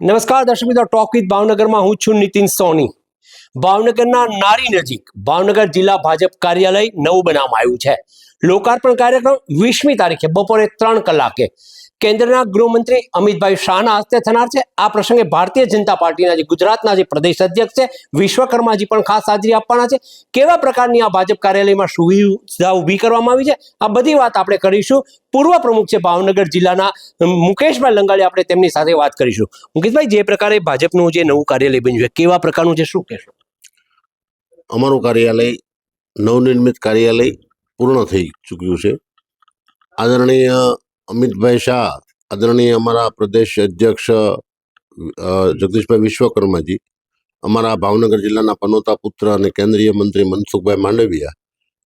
નમસ્કાર દર્શક મિત્રો, ટોક વિથ ભાવનગરમાં હું છું નીતિન સોની. ભાવનગરના નારી નજીક ભાવનગર જિલ્લા ભાજપ કાર્યાલય નવું બનાવવામાં આવ્યું છે. લોકાર્પણ કાર્યક્રમ વીસમી તારીખે બપોરે ત્રણ કલાકે કેન્દ્રના ગૃહમંત્રી અમિતભાઈ શાહના હસ્તે થનાર છે. આ પ્રસંગે ભારતીય જનતા પાર્ટીના જે ગુજરાતના જે પ્રદેશ અધ્યક્ષ છે, વિશ્વકર્માજી પણ ખાસ હાજરી આપવાના છે. કેવા પ્રકારની આ ભાજપ કાર્યાલયમાં સુવિધા ઊભી કરવામાં આવી છે? આ બધી વાત આપણે કરીશું. પૂર્વ પ્રમુખ છે ભાવનગર જિલ્લાના મુકેશભાઈ લંગાળી આપણે તેમની સાથે વાત કરીશું. મુકેશભાઈ, જે પ્રકારે ભાજપનું જે નવું કાર્યાલય બન્યું છે, કેવા પ્રકારનું છે, શું કહેશો? અમારું કાર્યાલય નવનિર્મિત કાર્યાલય પૂર્ણ થઈ ચૂક્યું છે. આદરણીય અમિતભાઈ શાહ, આદરણીય અમારા પ્રદેશ અધ્યક્ષ જગદીશભાઈ વિશ્વકર્માજી, અમારા ભાવનગર જિલ્લાના પનોતા પુત્ર અને કેન્દ્રીય મંત્રી મનસુખભાઈ માંડવિયા,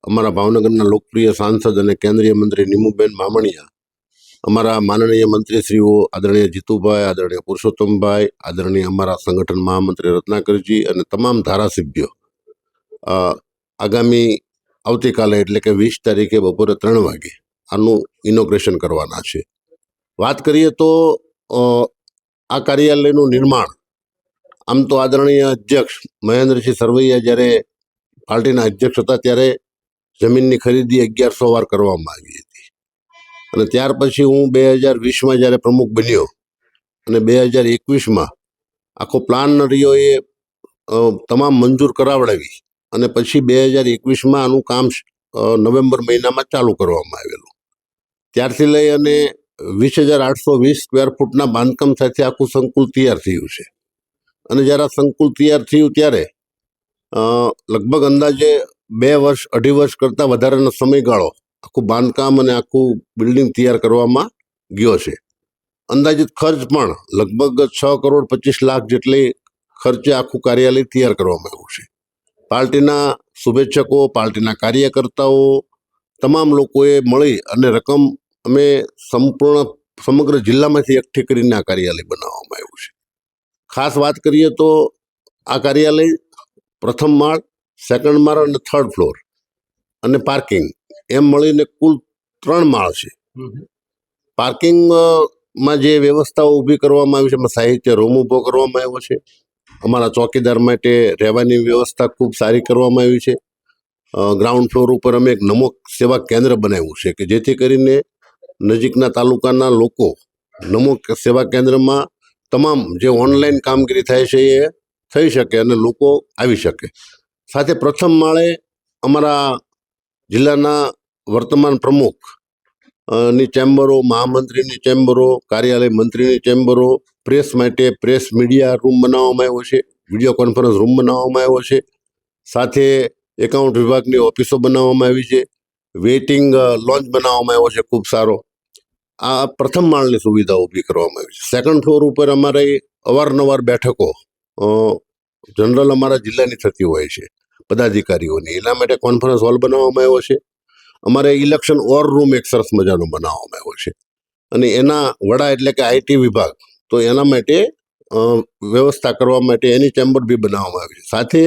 અમારા ભાવનગરના લોકપ્રિય સાંસદ અને કેન્દ્રીય મંત્રી નીમુબેન મામણિયા, અમારા માનનીય મંત્રીશ્રીઓ આદરણીય જીતુભાઈ, આદરણીય પુરુષોત્તમભાઈ, આદરણીય અમારા સંગઠન મહામંત્રી રત્નાકરજી અને તમામ ધારાસભ્યો. આગામી આવતીકાલે એટલે કે વીસ તારીખે બપોરે ત્રણ વાગે આનું ઇનોગ્રેશન કરવાના છે. વાત કરીએ તો આ કાર્યાલયનું નિર્માણ, આમ તો આદરણીય અધ્યક્ષ મહેન્દ્રસિંહ સરવૈયા જ્યારે પાર્ટીના અધ્યક્ષ હતા ત્યારે જમીનની ખરીદી અગિયારસો વાર કરવામાં આવી હતી. અને ત્યાર પછી હું બે હજાર વીસમાં જ્યારે પ્રમુખ બન્યો અને બે હજાર એકવીસમાં આખો પ્લાન એ તમામ મંજૂર કરાવડાવી અને પછી બે હજાર એકવીસમાં આનું કામ નવેમ્બર મહિનામાં ચાલુ કરવામાં આવેલું. ત્યારથી લઈ અને વીસ હજાર આઠસો વીસ સ્ક્વેર ફૂટના બાંધકામ સાથે આખું સંકુલ તૈયાર થયું છે. અને જ્યારે આ સંકુલ તૈયાર થયું ત્યારે લગભગ અંદાજે બે વર્ષ, અઢી વર્ષ કરતાં વધારાનો સમયગાળો આખું બાંધકામ અને આખું બિલ્ડિંગ તૈયાર કરવામાં ગયો છે. અંદાજિત ખર્ચ પણ લગભગ છ કરોડ પચીસ લાખ જેટલી ખર્ચે આખું કાર્યાલય તૈયાર કરવામાં આવ્યું છે. પાર્ટીના શુભેચ્છકો, પાર્ટીના કાર્યકર્તાઓ, તમામ લોકોએ મળી અને રકમ અમે સંપૂર્ણ સમગ્ર જિલ્લામાંથી એકઠી કરીને આ કાર્યાલય બનાવવામાં આવ્યું છે. ખાસ વાત કરીએ તો આ કાર્યાલય પ્રથમ માળ સેકન્ડ માળ અને થર્ડ ફ્લોર અને પાર્કિંગ એમ મળીને કુલ ત્રણ માળ છે. પાર્કિંગમાં જે વ્યવસ્થાઓ ઊભી કરવામાં આવી છે એમાં સાહિત્ય રૂમ ઊભો કરવામાં આવ્યો છે. અમારા ચોકીદાર માટે રહેવાની વ્યવસ્થા ખૂબ સારી કરવામાં આવી છે. ગ્રાઉન્ડ ફ્લોર ઉપર અમે એક નમો સેવા કેન્દ્ર બનાવ્યું છે કે જેથી કરીને નજીકના તાલુકાના લોકો નમો સેવા કેન્દ્રમાં તમામ જે ઓનલાઈન કામગીરી થાય છે એ થઈ શકે અને લોકો આવી શકે. સાથે પ્રથમ માળે અમારા જિલ્લાના વર્તમાન પ્રમુખની ચેમ્બરો, મહામંત્રીની ચેમ્બરો, કાર્યાલય મંત્રીની ચેમ્બરો, પ્રેસ માટે પ્રેસ મીડિયા રૂમ બનાવવામાં આવ્યો છે, વીડિયો કોન્ફરન્સ રૂમ બનાવવામાં આવ્યો છે. સાથે એકાઉન્ટ વિભાગની ઓફિસો બનાવવામાં આવી છે. વેઇટિંગ લોન્ચ બનાવવામાં આવ્યો છે ખૂબ સારો. આ પ્રથમ માળની સુવિધા ઊભી કરવામાં આવી છે. સેકન્ડ ફ્લોર ઉપર અમારે અવારનવાર બેઠકો જનરલ અમારા જિલ્લાની થતી હોય છે, પદાધિકારીઓની. એના માટે કોન્ફરન્સ હોલ બનાવવામાં આવ્યો છે. અમારે ઇલેક્શન ઓર રૂમ એક સરસ મજાનો બનાવવામાં આવ્યો છે. અને એના વડા એટલે કે આઈટી વિભાગ, તો એના માટે વ્યવસ્થા કરવા માટે એની ચેમ્બર બી બનાવવામાં આવી છે. સાથે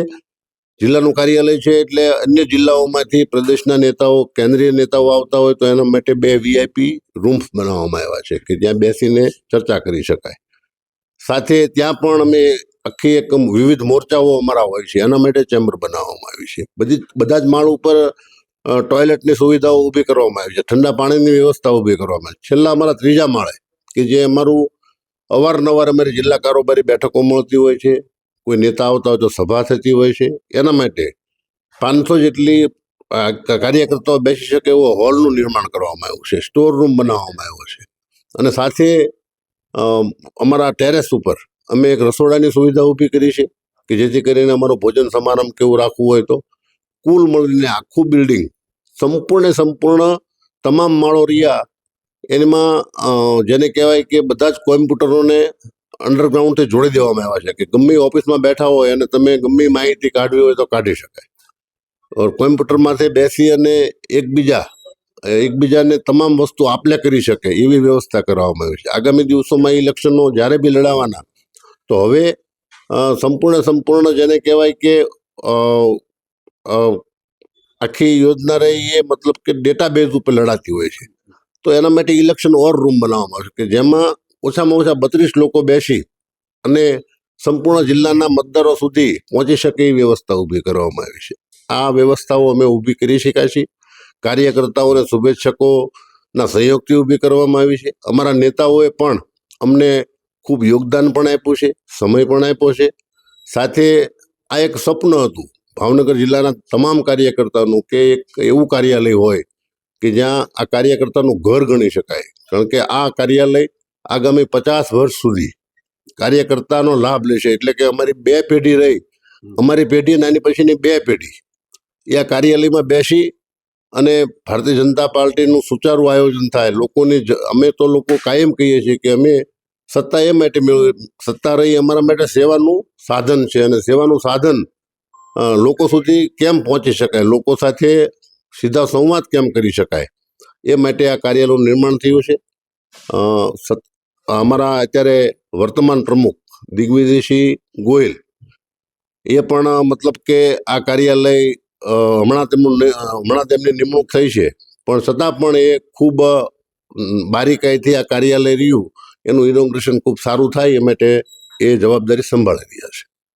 જિલ્લાનું કાર્યાલય છે એટલે અન્ય જિલ્લાઓમાંથી પ્રદેશના નેતાઓ, કેન્દ્રીય નેતાઓ આવતા હોય તો એના માટે બે વીઆઈપી રૂમ્સ બનાવવામાં આવ્યા છે કે જ્યાં બેસીને ચર્ચા કરી શકાય. સાથે ત્યાં પણ અમે આખી એક વિવિધ મોરચાઓ અમારા હોય છે, એના માટે ચેમ્બર બનાવવામાં આવી છે. બધી બધા જ માળ ઉપર ટોયલેટની સુવિધાઓ ઊભી કરવામાં આવી છે, ઠંડા પાણીની વ્યવસ્થા ઊભી કરવામાં આવી છેલ્લા અમારા ત્રીજા માળે કે જે અમારું અવારનવાર અમારી જિલ્લા કારોબારી બેઠકો મળતી હોય છે કોઈ નેતા આવતા હોય તો સભા થતી હોય છે. એના માટે પાંચસો જેટલી કાર્યકર્તાઓ બેસી શકે એવો હોલનું નિર્માણ કરવામાં આવ્યું છે. સ્ટોર રૂમ બનાવવામાં આવ્યો છે. અને સાથે અમારા ટેરેસ ઉપર અમે એક રસોડાની સુવિધા ઊભી કરી છે કે જેથી કરીને અમારો ભોજન સમારંભ કેવું રાખવું હોય તો કુલ મળીને આખું બિલ્ડિંગ સંપૂર્ણ સંપૂર્ણ તમામ માળો રહ્યા. એમાં જેને કહેવાય કે બધા જ કોમ્પ્યુટરોને અંડરગ્રાઉન્ડથી જોડી દેવામાં આવ્યા છે કે ગમે ઓફિસમાં બેઠા હોય અને તમે ગમે માહિતી કાઢવી હોય તો કાઢી શકાય. કોમ્પ્યુટરમાંથી બેસી અને એકબીજા, એકબીજાને તમામ વસ્તુ આપલે કરી શકે એવી વ્યવસ્થા કરવામાં આવી છે. આગામી દિવસોમાં ઇલેક્શનો જ્યારે બી લડાવવાના તો હવે સંપૂર્ણ સંપૂર્ણ જેને કહેવાય કે આખી યોજના રહી એ મતલબ કે ડેટાબેઝ ઉપર લડાતી હોય છે. તો એના માટે ઇલેક્શન ઓર રૂમ બનાવવામાં આવશે કે જેમાં ઓછામાં ઓછા બત્રીસ લોકો બેસી અને સંપૂર્ણ જિલ્લાના મતદારો સુધી પહોંચી શકે એવી વ્યવસ્થા ઊભી કરવામાં આવી છે. આ વ્યવસ્થાઓ અમે ઊભી કરી શક્યા છીએ. કાર્યકર્તાઓને શુભેચ્છકોના સહયોગથી ઊભી કરવામાં આવી છે. અમારા નેતાઓએ પણ અમને ખૂબ યોગદાન પણ આપ્યું છે, સમય પણ આપ્યો છે. સાથે આ એક સ્વપ્ન હતું, ભાવનગર જિલ્લાના તમામ કાર્યકર્તાનું કે એક એવું કાર્યાલય હોય કે જ્યાં આ કાર્યકર્તાનું ઘર ગણી શકાય. કારણ કે આ કાર્યાલય આગામી પચાસ વર્ષ સુધી કાર્યકર્તાનો લાભ લેશે. એટલે કે અમારી બે પેઢી રહી. અમારી પેઢી અને આની પછીની બે પેઢી. એ આ કાર્યાલયમાં બેસી અને ભારતીય જનતા પાર્ટીનું સુચારું આયોજન થાય. લોકોની અમે તો લોકો કાયમ કહીએ છીએ કે અમે સત્તા એ માટે મેળવી સત્તા રહી અમારા માટે સેવાનું સાધન છે અને સેવાનું સાધન લોકો સુધી કેમ પહોંચી શકાય? લોકો સાથે સીધા સંવાદ કેમ કરી શકાય? એ માટે આ કાર્યાલયનું નિર્માણ થયું છે. સત- અમારા અત્યારે વર્તમાન પ્રમુખ દિગ્વિજયસિંહ ગોયલ, એ પણ મતલબ કે આ કાર્યાલય હમણાં તેમનું હમણાં તેમની નિમણૂક થઈ છે. પણ છતાં પણ એ ખૂબ બારીકાઈથી આ કાર્યાલય રહ્યું. એનું ઇનોગ્રેશન ખૂબ સારું થાય એ માટે એ જવાબદારી સંભાળી રહ્યા છે.